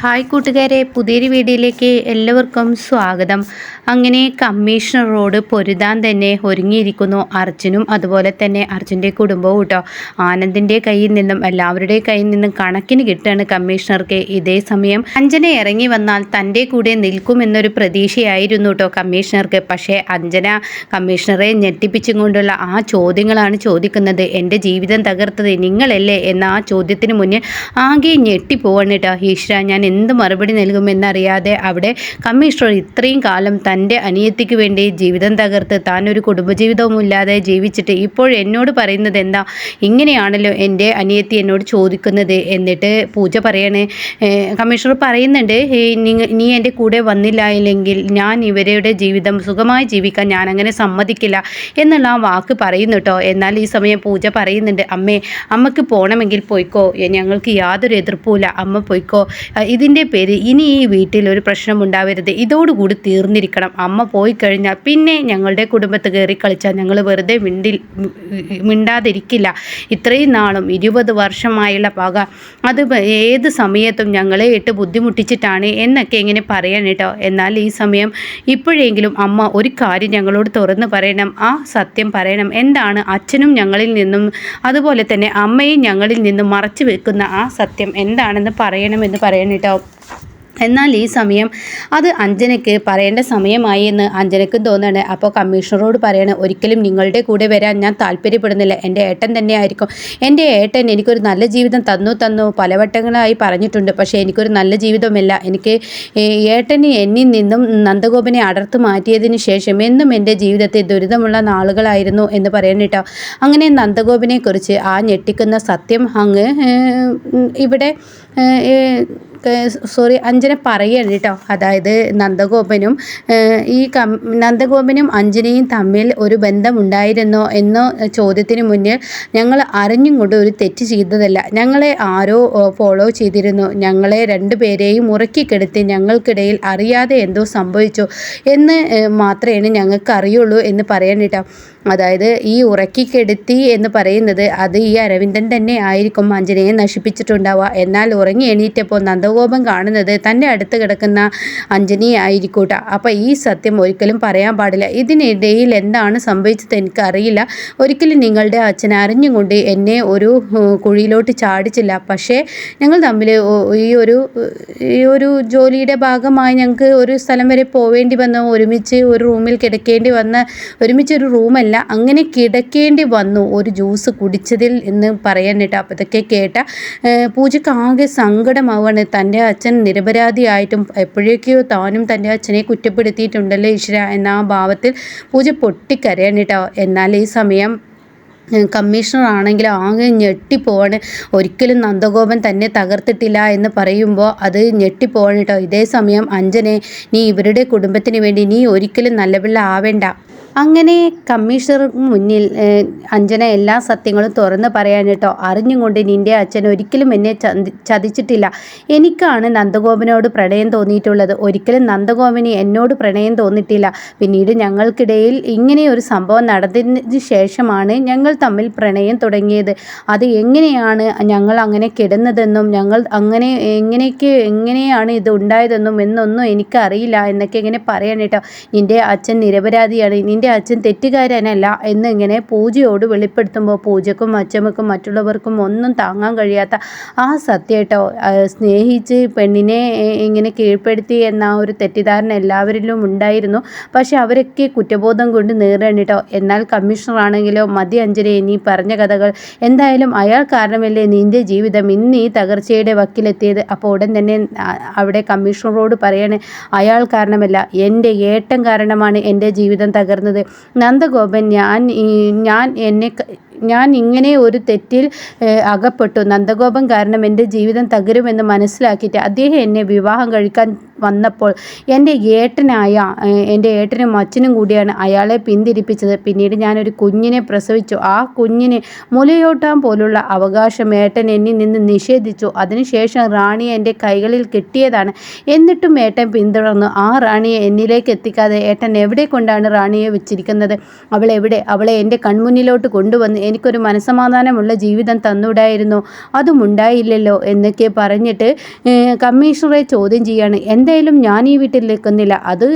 Hi കൂട്ടുകാരെ പുതിയൊരു വീഡിയോയിലേക്ക് എല്ലാവർക്കും സ്വാഗതം. അങ്ങനെ കമ്മീഷണർ റോഡ് പൊരുതാൻ തന്നെ ഒരുങ്ങിയിരിക്കുന്നു അർജുനും അതുപോലെ തന്നെ അർജുന്റെ കുടുംബവും കേട്ടോ. ആനന്ദിന്റെ കയ്യിൽ നിന്നും എല്ലാവരുടെയും കയ്യിൽ നിന്നും കണക്കിന് കിട്ടുകയാണ് കമ്മീഷണർക്ക്. ഇതേ സമയം അഞ്ജന ഇറങ്ങി വന്നാൽ തന്റെ കൂടെ നിൽക്കുമെന്നൊരു പ്രതീക്ഷയായിരുന്നു കേട്ടോ കമ്മീഷണർക്ക്. പക്ഷേ അഞ്ജന കമ്മീഷണറെ ഞെട്ടിപ്പിച്ചും കൊണ്ടുള്ള ആ ചോദ്യങ്ങളാണ് ചോദിക്കുന്നത്. എന്റെ ജീവിതം തകർത്തത് നിങ്ങളല്ലേ? എന്ന ആ ചോദ്യത്തിന് മുന്നിൽ ആകെ ഞെട്ടിപ്പോവാണ് കേട്ടോ ഈശ്വര. ഞാൻ എന്ത് മറുപടി നൽകുമെന്നറിയാതെ അവിടെ കമ്മീഷണർ ഇത്രയും കാലം തന്റെ അനിയത്തിക്ക് വേണ്ടി ജീവിതം തകർത്ത് താൻ ഒരു കുടുംബജീവിതവും ഇല്ലാതെ ജീവിച്ചിട്ട് ഇപ്പോൾ എന്നോട് പറയുന്നത് എന്താ? ഇങ്ങനെയാണല്ലോ എന്റെ അനിയത്തി എന്നോട് ചോദിക്കുന്നത് എന്നിട്ട് പൂജ പറയണേ. കമ്മീഷണർ പറയുന്നുണ്ട് നീ എന്റെ കൂടെ വന്നില്ലായില്ലെങ്കിൽ ഞാൻ ഇവരുടെ ജീവിതം സുഖമായി ജീവിക്കാൻ ഞാൻ അങ്ങനെ സമ്മതിക്കില്ല എന്നുള്ള ആ വാക്ക് പറയുന്നു കേട്ടോ എന്നാൽ ഈ സമയം പൂജ പറയുന്നുണ്ട് അമ്മേ അമ്മയ്ക്ക് പോകണമെങ്കിൽ പോയിക്കോ. ഞങ്ങൾക്ക് യാതൊരു എതിർപ്പുമില്ല അമ്മ പോയിക്കോ. ഇതിന്റെ പേര് ഇനി ഈ വീട്ടിൽ ഒരു പ്രശ്നം ഉണ്ടാവരുത്. ഇതോടുകൂടി തീർന്നിരിക്കണം. അമ്മ പോയി കഴിഞ്ഞാൽ പിന്നെ ഞങ്ങളുടെ കുടുംബത്ത് കയറി കളിച്ചാൽ ഞങ്ങൾ വെറുതെ മിണ്ടിൽ മിണ്ടാതിരിക്കില്ല. ഇത്രയും നാളും ഇരുപത് വർഷമായുള്ള പക അത് ഏത് സമയത്തും ഞങ്ങളെ ഇട്ട് ബുദ്ധിമുട്ടിച്ചിട്ടാണ് എന്നൊക്കെ ഇങ്ങനെ പറയാൻ കേട്ടോ. എന്നാൽ ഈ സമയം ഇപ്പോഴെങ്കിലും അമ്മ ഒരു കാര്യം ഞങ്ങളോട് തുറന്ന് പറയണം. ആ സത്യം പറയണം. എന്താണ് അച്ഛനും ഞങ്ങളിൽ നിന്നും അതുപോലെ തന്നെ അമ്മയും ഞങ്ങളിൽ നിന്നും മറച്ചു വെക്കുന്ന ആ സത്യം എന്താണെന്ന് പറയണമെന്ന് പറയണം കേട്ടോ. എന്നാൽ ഈ സമയം അത് അഞ്ജനയ്ക്ക് പറയേണ്ട സമയമായി എന്ന് അഞ്ജനയ്ക്കും തോന്നുകയാണ്. അപ്പോൾ കമ്മീഷണറോട് പറയണ ഒരിക്കലും നിങ്ങളുടെ കൂടെ വരാൻ ഞാൻ താല്പര്യപ്പെടുന്നില്ല. എന്റെ ഏട്ടൻ തന്നെയായിരിക്കും. എന്റെ ഏട്ടൻ എനിക്കൊരു നല്ല ജീവിതം തന്നു തന്നു പലവട്ടങ്ങളായി പറഞ്ഞിട്ടുണ്ട്. പക്ഷേ എനിക്കൊരു നല്ല ജീവിതമില്ല എനിക്ക് ഏട്ടന് എന്നിൽ നിന്നും നന്ദഗോപനെ അടർത്ത് മാറ്റിയതിന് ശേഷം എന്നും എന്റെ ജീവിതത്തെ ദുരിതമുള്ള നാളുകളായിരുന്നു എന്ന് പറയണിട്ടോ അങ്ങനെ നന്ദഗോപനെക്കുറിച്ച് ആ ഞെട്ടിക്കുന്ന സത്യം അങ്ങ് ഇവിടെ സോറി അഞ്ജന പറയുകയാണ് കേട്ടോ അതായത് നന്ദഗോപനും ഈ കം നന്ദഗോപനും അഞ്ജനയും തമ്മിൽ ഒരു ബന്ധമുണ്ടായിരുന്നോ എന്നോ ചോദ്യത്തിന് മുന്നിൽ ഞങ്ങൾ അറിഞ്ഞും കൊണ്ട് ഒരു തെറ്റ് ചെയ്തതല്ല. ഞങ്ങളെ ആരോ ഫോളോ ചെയ്തിരുന്നു. ഞങ്ങളെ രണ്ടുപേരെയും ഉറക്കിക്കെടുത്തി ഞങ്ങൾക്കിടയിൽ അറിയാതെ എന്തോ സംഭവിച്ചു എന്ന് മാത്രമേ ഞങ്ങൾക്ക് അറിയുള്ളൂ എന്ന് പറയാൻ കേട്ടോ അതായത് ഈ ഉറക്കി ഉറക്കിക്കെടുത്തി എന്ന് പറയുന്നത് അത് ഈ അരവിന്ദൻ തന്നെ ആയിരിക്കും അഞ്ജനയെ നശിപ്പിച്ചിട്ടുണ്ടാവുക. എന്നാൽ ഉറങ്ങി എണീറ്റപ്പോൾ നന്ദഗോപം കാണുന്നത് തന്റെ അടുത്ത് കിടക്കുന്ന അഞ്ജനി ആയിരിക്കൂട്ട. അപ്പോൾ ഈ സത്യം ഒരിക്കലും പറയാൻ പാടില്ല. ഇതിനിടയിൽ എന്താണ് സംഭവിച്ചത് എനിക്കറിയില്ല. ഒരിക്കലും നിങ്ങളുടെ അച്ഛൻ അറിഞ്ഞുകൊണ്ട് എന്നെ ഒരു കുഴിയിലോട്ട് ചാടിച്ചില്ല. പക്ഷേ ഞങ്ങൾ തമ്മിൽ ഈ ഒരു ഈ ഒരു ജോലിയുടെ ഭാഗമായി ഞങ്ങൾക്ക് ഒരു സ്ഥലം വരെ പോവേണ്ടി വന്ന. ഒരുമിച്ച് ഒരു റൂമിൽ കിടക്കേണ്ടി വന്ന ഒരുമിച്ച് ഒരു റൂമല്ല അങ്ങനെ കിടക്കേണ്ടി വന്നു ഒരു ജ്യൂസ് കുടിച്ചതിൽ എന്ന് പറയാൻ കേട്ടോ അപ്പോൾ ഇതൊക്കെ കേട്ട പൂജയ്ക്ക് ആകെ സങ്കടമാവാണ്. തന്റെ അച്ഛൻ നിരപരാധിയായിട്ടും എപ്പോഴേക്കോ താനും തന്റെ അച്ഛനെ കുറ്റപ്പെടുത്തിയിട്ടുണ്ടല്ലോ ഈശ്വര എന്ന ആ ഭാവത്തിൽ പൂജ പൊട്ടിക്കരയാണ് കേട്ടോ എന്നാൽ ഈ സമയം കമ്മീഷണർ ആണെങ്കിൽ ആകെ ഞെട്ടിപ്പോവാണ്. ഒരിക്കലും നന്ദഗോപൻ തന്നെ തകർത്തിട്ടില്ല എന്ന് പറയുമ്പോൾ അത് ഞെട്ടിപ്പോവാണ് കേട്ടോ. ഇതേ സമയം അഞ്ജനെ നീ ഇവരുടെ കുടുംബത്തിന് വേണ്ടി നീ ഒരിക്കലും നല്ല പിള്ള ആവേണ്ട. അങ്ങനെ കമ്മീഷണർ മുന്നിൽ അഞ്ജന എല്ലാ സത്യങ്ങളും തുറന്ന് പറയാൻ കേട്ടോ. അറിഞ്ഞുകൊണ്ട് നിന്റെ അച്ഛൻ ഒരിക്കലും എന്നെ ചതിച്ചിട്ടില്ല. എനിക്കാണ് നന്ദഗോപനോട് പ്രണയം തോന്നിയിട്ടുള്ളത്. ഒരിക്കലും നന്ദഗോപന് എന്നോട് പ്രണയം തോന്നിയിട്ടില്ല പിന്നീട് ഞങ്ങൾക്കിടയിൽ ഇങ്ങനെ ഒരു സംഭവം നടന്നതിന് ശേഷമാണ് ഞങ്ങൾ തമ്മിൽ പ്രണയം തുടങ്ങിയത്. അത് എങ്ങനെയാണ് ഞങ്ങൾ അങ്ങനെ കിടന്നതെന്നും ഞങ്ങൾ അങ്ങനെ എങ്ങനെയൊക്കെ എങ്ങനെയാണ് ഇത് ഉണ്ടായതെന്നും എന്നൊന്നും എനിക്കറിയില്ല എന്നൊക്കെ ഇങ്ങനെ പറയാൻ നിന്റെ അച്ഛൻ നിരപരാധിയാണ്. എന്റെ അച്ഛൻ തെറ്റുകാരനല്ല എന്നിങ്ങനെ പൂജയോട് വെളിപ്പെടുത്തുമ്പോൾ പൂജക്കും അച്ഛമ്മക്കും മറ്റുള്ളവർക്കും ഒന്നും താങ്ങാൻ കഴിയാത്ത ആ സത്യേട്ടോ സ്നേഹിച്ച് പെണ്ണിനെ ഇങ്ങനെ കീഴ്പ്പെടുത്തി എന്ന ഒരു തെറ്റിദ്ധാരണ എല്ലാവരിലും ഉണ്ടായിരുന്നു. പക്ഷെ അവരൊക്കെ കുറ്റബോധം കൊണ്ട് നേരിടണിട്ടോ എന്നാൽ കമ്മീഷണറാണെങ്കിലോ മതി അഞ്ജലി നീ പറഞ്ഞ കഥകൾ. എന്തായാലും അയാൾ കാരണമല്ലേ നിന്റെ ജീവിതം ഇന്ന് ഈ തകർച്ചയുടെ വക്കിലെത്തിയത്? അപ്പോൾ ഉടൻ തന്നെ അവിടെ കമ്മീഷണറോട് പറയണേ അയാൾ കാരണമല്ല എന്റെ ഏട്ടം കാരണമാണ് എന്റെ ജീവിതം തകർന്നത്. നന്ദഗോപൻ ഞാൻ ഞാൻ എന്നെ ഞാൻ ഇങ്ങനെ ഒരു തെറ്റിൽ അകപ്പെട്ടു. നന്ദഗോപം കാരണം എന്റെ ജീവിതം തകരുമെന്ന് മനസ്സിലാക്കിയിട്ട് അദ്ദേഹം എന്നെ വിവാഹം കഴിക്കാൻ വന്നപ്പോൾ എന്റെ ഏട്ടനായ എന്റെ ഏട്ടനും അച്ഛനും കൂടിയാണ് അയാളെ പിന്തിരിപ്പിച്ചത്. പിന്നീട് ഞാനൊരു കുഞ്ഞിനെ പ്രസവിച്ചു. ആ കുഞ്ഞിനെ മുലയോട്ടാൻ പോലുള്ള അവകാശം ഏട്ടൻ എന്നിൽ നിന്ന് നിഷേധിച്ചു. അതിനുശേഷം റാണിയെ എന്റെ കൈകളിൽ കിട്ടിയതാണ്. എന്നിട്ടും ഏട്ടൻ പിന്തുടർന്നു. ആ റാണിയെ എന്നിലേക്ക് എത്തിക്കാതെ ഏട്ടൻ എവിടെ കൊണ്ടാണ് റാണിയെ വെച്ചിരിക്കുന്നത്? അവൾ എവിടെ? അവളെ എന്റെ കൺമുന്നിലോട്ട് കൊണ്ടുവന്ന് എനിക്കൊരു മനസ്സമാധാനമുള്ള ജീവിതം തന്നൂടായിരുന്നു. അതും ഉണ്ടായില്ലല്ലോ എന്നൊക്കെ പറഞ്ഞിട്ട് കമ്മീഷണറെ ചോദ്യം ചെയ്യാണ്. എന്തായാലും ഞാൻ ഈ വീട്ടിൽ നിൽക്കുന്നില്ല. അത്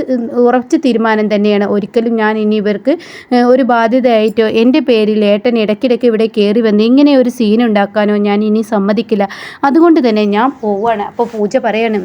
ഉറച്ച തീരുമാനം തന്നെയാണ്. ഒരിക്കലും ഞാൻ ഇനി ഇവർക്ക് ഒരു ബാധ്യതയായിട്ടോ എന്റെ പേരിൽ ഏട്ടൻ ഇടയ്ക്കിടയ്ക്ക് ഇവിടെ കയറി വന്ന് ഇങ്ങനെ ഒരു സീൻ ഉണ്ടാക്കാനോ ഞാൻ ഇനി സമ്മതിക്കില്ല. അതുകൊണ്ട് തന്നെ ഞാൻ പോവാണ്. അപ്പോൾ പൂജ പറയണം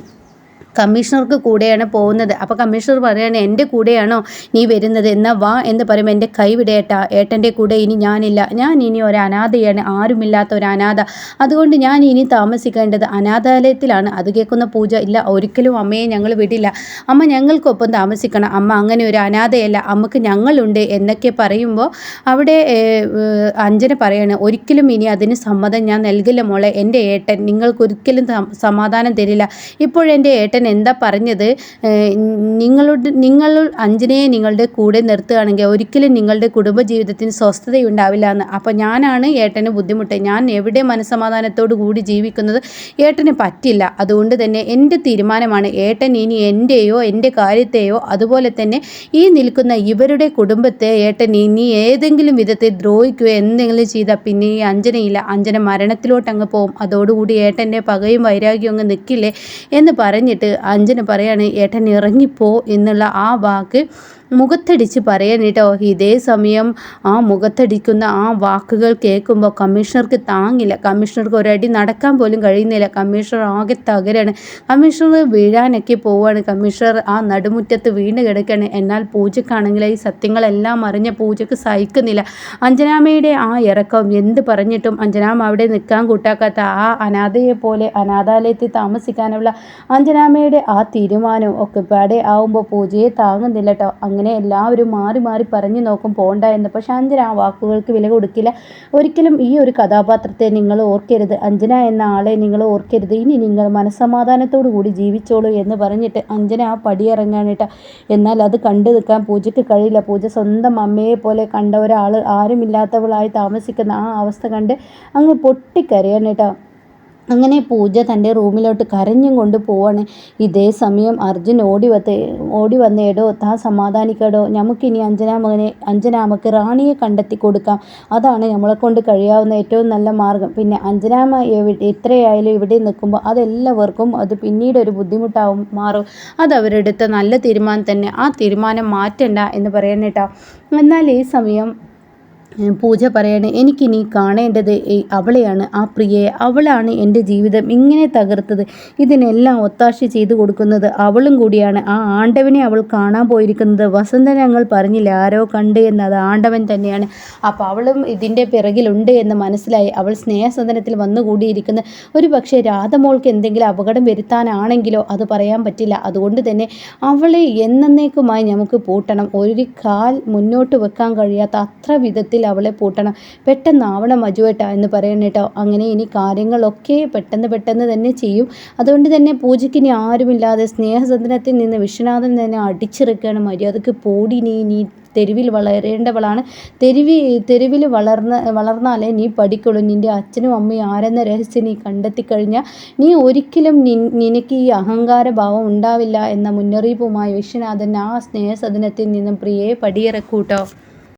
കമ്മീഷണർക്ക് കൂടെയാണ് പോകുന്നത്. അപ്പോൾ കമ്മീഷണർ പറയുകയാണ് എന്റെ കൂടെയാണോ നീ വരുന്നത്? എന്നാൽ വാ എന്ന് പറയുമ്പോൾ എന്റെ കൈ വിടേട്ടാ ഏട്ടന്റെ കൂടെ ഇനി ഞാനില്ല. ഞാൻ ഇനി ഒരു അനാഥയാണ്. ആരുമില്ലാത്ത ഒരു അനാഥ. അതുകൊണ്ട് ഞാൻ ഇനി താമസിക്കേണ്ടത് അനാഥാലയത്തിലാണ്. അത് കേൾക്കുന്ന പൂജ ഇല്ല ഒരിക്കലും അമ്മയെ ഞങ്ങൾ വിടില്ല. അമ്മ ഞങ്ങൾക്കൊപ്പം താമസിക്കണം. അമ്മ അങ്ങനെ ഒരു അനാഥയല്ല. അമ്മയ്ക്ക് ഞങ്ങളുണ്ട് എന്നൊക്കെ പറയുമ്പോൾ അവിടെ അഞ്ജന പറയാണ് ഒരിക്കലും ഇനി അതിന് സമ്മതം ഞാൻ നൽകില്ല മോളെ. എന്റെ ഏട്ടൻ നിങ്ങൾക്കൊരിക്കലും സമാധാനം തരില്ല. ഇപ്പോഴെന്റെ ഏട്ടൻ എന്താ പറഞ്ഞത്? നിങ്ങളുടെ നിങ്ങൾ അഞ്ജനയെ നിങ്ങളുടെ കൂടെ നിർത്തുകയാണെങ്കിൽ ഒരിക്കലും നിങ്ങളുടെ കുടുംബജീവിതത്തിന് സ്വസ്ഥതയുണ്ടാവില്ല എന്ന്. അപ്പോൾ ഞാനാണ് ഏട്ടന് ബുദ്ധിമുട്ട്. ഞാൻ എവിടെ മനസ്സമാധാനത്തോടു കൂടി ജീവിക്കുന്നത് ഏട്ടന് പറ്റില്ല. അതുകൊണ്ട് തന്നെ എന്റെ തീരുമാനമാണ് ഏട്ടൻ ഇനി എന്റെയോ എന്റെ കാര്യത്തെയോ അതുപോലെ തന്നെ ഈ നിൽക്കുന്ന ഇവരുടെ കുടുംബത്തെ ഏട്ടൻ ഇനി ഏതെങ്കിലും വിധത്തെ ദ്രോഹിക്കുകയോ എന്തെങ്കിലും ചെയ്താൽ പിന്നെ ഈ അഞ്ജനയില്ല. അഞ്ജന മരണത്തിലോട്ട് അങ്ങ് പോകും അതോടുകൂടി ഏട്ടന്റെ പകയും വൈരാഗ്യവും അങ്ങ് നിൽക്കില്ലേ എന്ന് പറഞ്ഞിട്ട് അഞ്ജന പറയാണ് ഏട്ടൻ ഇറങ്ങിപ്പോ എന്നുള്ള ആ വാക്ക് മുഖത്തടിച്ച് പറയാൻ കേട്ടോ. ഇതേ സമയം ആ മുഖത്തടിക്കുന്ന ആ വാക്കുകൾ കേൾക്കുമ്പോൾ കമ്മീഷണർക്ക് താങ്ങില്ല. കമ്മീഷണർക്ക് ഒരടി നടക്കാൻ പോലും കഴിയുന്നില്ല. കമ്മീഷണർ ആകെ തകരാണ്. കമ്മീഷണർ വീഴാനൊക്കെ പോവാണ്. കമ്മീഷണർ ആ നടുമുറ്റത്ത് വീണ് കിടക്കുകയാണ് എന്നാൽ പൂജക്കാണെങ്കിൽ ഈ സത്യങ്ങളെല്ലാം അറിഞ്ഞ പൂജക്ക് സഹിക്കുന്നില്ല. അഞ്ജനാമയുടെ ആ ഇറക്കം എന്ത് പറഞ്ഞിട്ടും അഞ്ജനാമ അവിടെ നിൽക്കാൻ കൂട്ടാക്കാത്ത ആ അനാഥയെ പോലെ അനാഥാലയത്തിൽ താമസിക്കാനുള്ള അഞ്ജനാമയുടെ ആ തീരുമാനവും ഒക്കെ പാടെ ആവുമ്പോൾ പൂജയെ താങ്ങുന്നില്ല കേട്ടോ. അങ്ങനെ എല്ലാവരും മാറി മാറി പറഞ്ഞു നോക്കും പോണ്ട എന്ന്. പക്ഷെ അഞ്ജന ആ വാക്കുകൾക്ക് വില കൊടുക്കില്ല. ഒരിക്കലും ഈ ഒരു കഥാപാത്രത്തെ നിങ്ങൾ ഓർക്കരുത്. അഞ്ജന എന്ന ആളെ നിങ്ങൾ ഓർക്കരുത്. ഇനി നിങ്ങൾ മനസ്സമാധാനത്തോടു കൂടി ജീവിച്ചോളൂ എന്ന് പറഞ്ഞിട്ട് അഞ്ജന ആ പടിയിറങ്ങാനിട്ട. എന്നാൽ അത് കണ്ടു നിൽക്കാൻ പൂജയ്ക്ക് കഴിയില്ല. പൂജ സ്വന്തം അമ്മയെ പോലെ കണ്ട ഒരാൾ ആരുമില്ലാത്തവളായി താമസിക്കുന്ന ആ അവസ്ഥ കണ്ട് അങ്ങ് പൊട്ടിക്കരയാനേട്ടാ അങ്ങനെ പൂജ തന്റെ റൂമിലോട്ട് കരഞ്ഞും കൊണ്ട് പോവാണ്. ഇതേ സമയം അർജുൻ ഓടി വത്ത് ഓടി വന്നേടോ താ സമാധാനിക്കടോ നമുക്കിനി അഞ്ജനാമകനെ അഞ്ജനാമക്ക് റാണിയെ കണ്ടെത്തി കൊടുക്കാം. അതാണ് നമ്മളെ കൊണ്ട് കഴിയാവുന്ന ഏറ്റവും നല്ല മാർഗം. പിന്നെ അഞ്ജനാമ എത്രയായാലും ഇവിടെ നിൽക്കുമ്പോൾ അതെല്ലാവർക്കും അത് പിന്നീട് ഒരു ബുദ്ധിമുട്ടാവും മാറും. അത് അവരെടുത്ത നല്ല തീരുമാനം തന്നെ. ആ തീരുമാനം മാറ്റണ്ട എന്ന് പറയാനേട്ടാ എന്നാൽ ഈ സമയം പൂജ പറയാണ് എനിക്കിനി കാണേണ്ടത് അവളെയാണ്. ആ പ്രിയയെ അവളാണ് എന്റെ ജീവിതം ഇങ്ങനെ തകർത്തത്. ഇതിനെല്ലാം ഒത്താശ ചെയ്തു കൊടുക്കുന്നത് അവളും കൂടിയാണ്. ആ ആണ്ടവനെ അവൾ കാണാൻ പോയിരിക്കുന്നത്. വസന്ത ഞങ്ങൾ പറഞ്ഞില്ല ആരോ കണ്ട് എന്നത് ആണ്ടവൻ തന്നെയാണ്. അപ്പോൾ അവളും ഇതിന്റെ പിറകിലുണ്ട് എന്ന് മനസ്സിലായി. അവൾ സ്നേഹസദനത്തിൽ വന്നുകൂടിയിരിക്കുന്ന ഒരു പക്ഷേ രാധമോൾക്ക് എന്തെങ്കിലും അപകടം വരുത്താനാണെങ്കിലോ അത് പറയാൻ പറ്റില്ല. അതുകൊണ്ട് തന്നെ അവളെ എന്നേക്കുമായി നമുക്ക് പൂട്ടണം. ഒരു കാൽ മുന്നോട്ട് വെക്കാൻ കഴിയാത്ത അത്ര വിധത്തിൽ അവളെ പൂട്ടണം. പെട്ടെന്നാവണം മജുവേട്ട എന്ന് പറയണം കേട്ടോ. അങ്ങനെ ഇനി കാര്യങ്ങളൊക്കെ പെട്ടെന്ന് പെട്ടെന്ന് തന്നെ ചെയ്യും. അതുകൊണ്ട് തന്നെ പൂജയ്ക്ക് ഇനി ആരുമില്ലാതെ സ്നേഹസദനത്തിൽ നിന്ന് വിശ്വനാഥൻ തന്നെ അടിച്ചിറക്കുകയാണ് മര്യാദയ്ക്ക് പോടി നീ നീ തെരുവിൽ വളരേണ്ടവളാണ്. തെരുവി തെരുവിൽ വളർന്ന വളർന്നാലേ നീ പഠിക്കുള്ളൂ. നിന്റെ അച്ഛനും അമ്മയും ആരെന്ന രഹസ്യം നീ കണ്ടെത്തിക്കഴിഞ്ഞാൽ നീ ഒരിക്കലും നിനക്ക് ഈ അഹങ്കാരഭാവം ഉണ്ടാവില്ല എന്ന മുന്നറിയിപ്പുമായി വിശ്വനാഥൻ ആ സ്നേഹസദനത്തിൽ നിന്നും പ്രിയയെ പടിയിറക്കൂട്ടോ